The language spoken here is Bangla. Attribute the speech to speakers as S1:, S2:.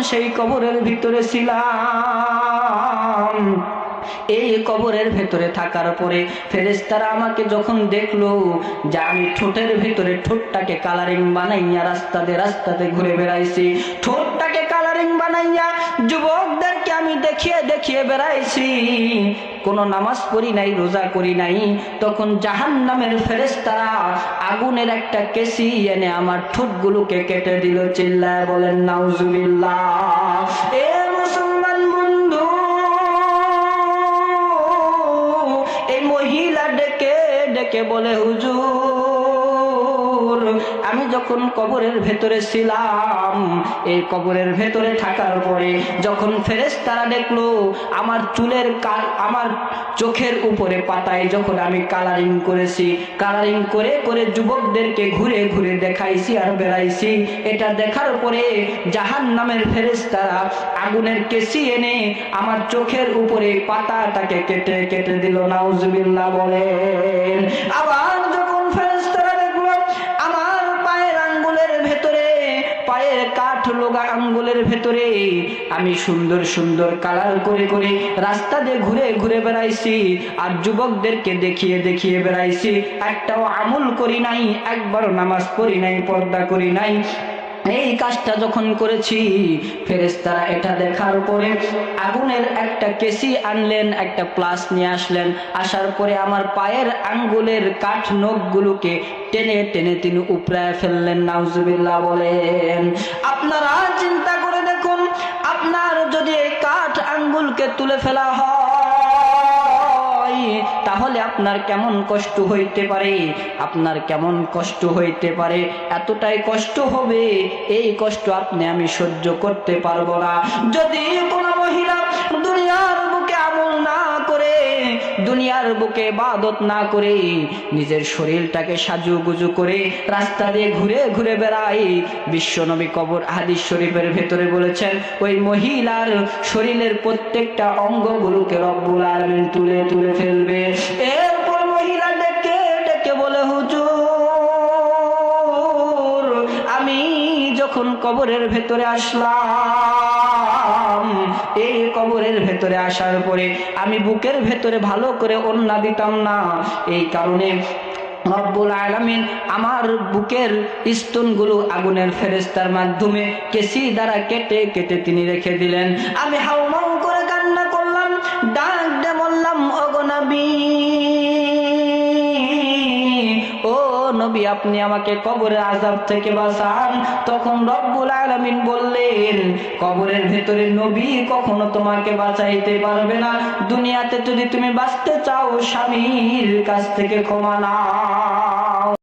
S1: সেই কবরের ভিতরে ছিলাম, এই কবরের ভেতরে থাকার পরে ফেরেস্তারা আমাকে যখন দেখল যে আমি ঠোঁটের ভেতরে, ঠোঁটটাকে কালারিং বানাইয়া রাস্তাতে রাস্তাতে ঘুরে বেড়াইছি। ঠোঁটটাকে কালারিং বানাইয়া যুবকদেরকে আমি দেখিয়ে দেখিয়ে বেড়াইছি। কোনো নামাজ পড়ি নাই, রোজা করি নাই, তখন জাহান নামের ফেরেস্তারা আগুনের একটা কেসি এনে আমার ঠোঁটগুলোকে কেটে দিল, চিল্লায় বলেন, নাউজুবিল্লাহ। এ মুসলমান বন্ধু, এই মহিলা ডেকে ডেকে বলে, হুজুর আমি যখন কবরের ভেতরে ছিলাম, এই কবরের ভেতরে থাকার পরে যখন ফেরেশতারা দেখল, আমার চুলের আমার চোখের উপরে পাতায় যখন আমি কালারিং করেছি কালারিং করে করে যুবকদেরকে ঘুরে ঘুরে দেখাইছি আর বেড়াইছি, এটা দেখার পরে জাহান নামের ফেরেশতারা আগুনের কেসি এনে আমার চোখের উপরে পাতাটাকে কেটে কেটে দিল। নাউজুবিল্লাহ বলেন কাঠ লোগা আঙ্গুলের ভেতরে আমি সুন্দর সুন্দর কালার করে করে রাস্তা দিয়ে ঘুরে ঘুরে বেড়াইছি আর যুবকদেরকে দেখিয়ে দেখিয়ে বেড়াইছি। একটাও আমল করি নাই, একবারও নামাজ পড়ি নাই, পর্দা করি নাই। এই কাজটা যখন করেছি ফেরেস্তারা এটা দেখার পরে আগুনের একটা কেসি আনলেন, একটা প্লাস নিয়ে আসলেন। আসার পরে আমার পায়ের আঙ্গুলের কাঠ নখগুলোকে টেনে টেনে তিনি উপড়ায় ফেললেন। নাউজুবিল্লাহ বলেন, আপনারা চিন্তা করে দেখুন, আপনার যদি এই কাঠ আঙ্গুলকে তুলে ফেলা হয় তাহলে আপনার কেমন কষ্ট হইতে পারে? আপনার কেমন কষ্ট হইতে পারে? এতটাই কষ্ট হবে, এই কষ্ট আপনি আমি সহ্য করতে পারব না। যদি কোনো মহিলা দুনিয়ার বুকে আমল না করে, দুনিয়ার বুকে বাদত না করে, নিজের শরীরটাকে সাজু গুজু করে রাস্তা দিয়ে ঘুরে ঘুরে বেড়াই বিশ্বনবী কবর হাদিস শরীফের ভেতরে বলেছেন, ওই মহিলার শরীরের প্রত্যেকটা অঙ্গগুলোকে রব্বুল আলমিন তুলে তুলে ফেলবে। যখন কবরের ভেতরে আসলাম, এই কবরের ভেতরে আসার পরে আমি বুকের ভেতরে ভালো করে ওন্না দিতাম না। এই কারণে রব্বুল আলমিন আমার বুকের স্তনগুলো আগুনের ফেরেস্তার মাধ্যমে কেসি দ্বারা কেটে কেটে তিনি রেখে দিলেন। আমি হাউমাউ করে নবী, আপনি আমাকে কবরের আজাব থেকে বাঁচান। তখন রব্বুল আলমিন বললেন, কবরের ভেতরে নবী কখনো তোমাকে বাঁচাইতে পারবে না। দুনিয়াতে যদি তুমি বাঁচতে চাও, স্বামীর কাছ থেকে ক্ষমা নাও।